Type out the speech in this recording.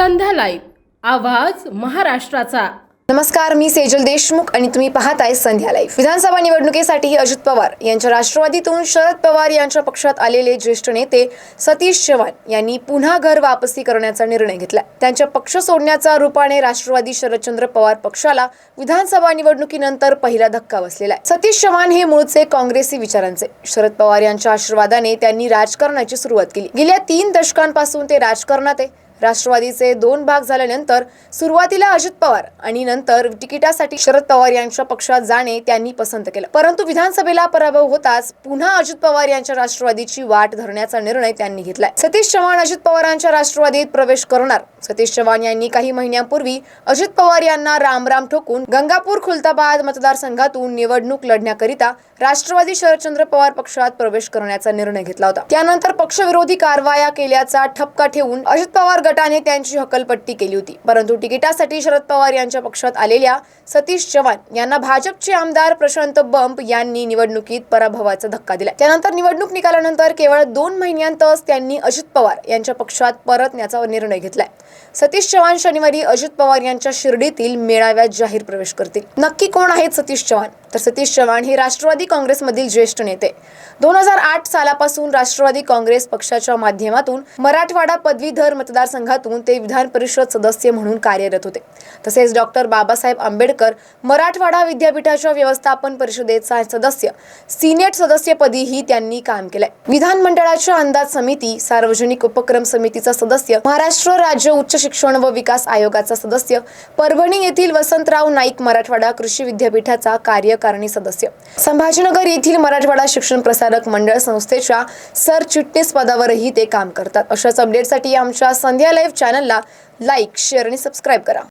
Live. आवाज महाराष्ट्राचा. नमस्कार मी सेजल देशमुख आणि तुम्ही पाहताय संध्या लाईव्ह. विधानसभा निवडणुकीसाठी अजित पवार यांच्या राष्ट्रवादीतून शरद पवार यांच्या पक्षात आलेले ज्येष्ठ नेते सतीश चव्हाण यांनी पुन्हा घर वापसी करण्याचा निर्णय घेतला. त्यांच्या पक्ष सोडण्याचा रूपाने राष्ट्रवादी शरदचंद्र पवार पक्षाला विधानसभा निवडणुकीनंतर पहिला धक्का बसलेला आहे. सतीश चव्हाण हे मूळचे काँग्रेसी विचारांचे. शरद पवार यांच्या आशीर्वादाने त्यांनी राजकारणाची सुरुवात केली. गेल्या तीन दशकांपासून ते राजकारणात आहे. राष्ट्रवादीचे दोन भाग झाल्यानंतर सुरुवातीला अजित पवार आणि नंतर तिकिटासाठी शरद पवार यांच्या पक्षात जाणे त्यांनी पसंत केलं. परंतु विधानसभेला पराभव होताच पुन्हा अजित पवार यांच्या राष्ट्रवादीची वाट धरण्याचा निर्णय त्यांनी घेतलाय. सतीश चव्हाण अजित पवारांच्या राष्ट्रवादीत प्रवेश करणार. सतीश चव्हाण यांनी काही महिन्यांपूर्वी अजित पवार यांना रामराम ठोकून गंगापूर खुलताबाद मतदारसंघातून निवडणूक लढण्याकरिता राष्ट्रवादी शरदचंद्र पवार पक्षात प्रवेश करण्याचा निर्णय घेतला होता. त्यानंतर पक्षविरोधी कारवाया केल्याचा ठपका ठेवून अजित पवार गटाने त्यांची हकलपट्टी केली होती. परंतु तिकिटासाठी शरद पवार यांच्या पक्षात आलेल्या सतीश चव्हाण यांना भाजपचे आमदार प्रशांत बंप यांनी निवडणुकीत पराभवाचा धक्का दिला. त्यानंतर निवडणूक निकालानंतर केवळ दोन महिन्यांतच त्यांनी अजित पवार यांच्या पक्षात परतण्याचा निर्णय घेतलाय. सतीश चव्हाण शनिवारी अजित पवार यांच्या शिर्डीतील मेळाव्यात जाहीर प्रवेश करतील. नक्की कोण आहेत सतीश चव्हाण? तर सतीश चव्हाण हे राष्ट्रवादी काँग्रेसमधील ज्येष्ठ नेते. दोन हजार आठ सालापासून राष्ट्रवादी काँग्रेस पक्षाच्या माध्यमातून मराठवाडा पदवीधर मतदारसंघातून ते विधान परिषद सदस्य म्हणून कार्यरत होते. तसेच डॉक्टर बाबासाहेब आंबेडकर मराठवाडा विद्यापीठाच्या व्यवस्थापन परिषदेचा सदस्य सिनेट सदस्यपदीही त्यांनी काम केलंय. विधानमंडळाच्या अंदाज समिती सार्वजनिक उपक्रम समितीचा सदस्य महाराष्ट्र राज्य उच्च शिक्षण व विकास आयोगाचा सदस्य. परभणी येथील वसंतराव नाईक मराठवाडा कृषी विद्यापीठाचा कार्यकारिणी सदस्य. संभाजीनगर येथील मराठवाडा शिक्षण प्रसारक मंडळ संस्थेच्या सरचिटणीस पदावरही ते काम करतात. अशाच अपडेटसाठी आमच्या संध्या लाईव्ह चॅनलला लाईक शेअर आणि सबस्क्राईब करा.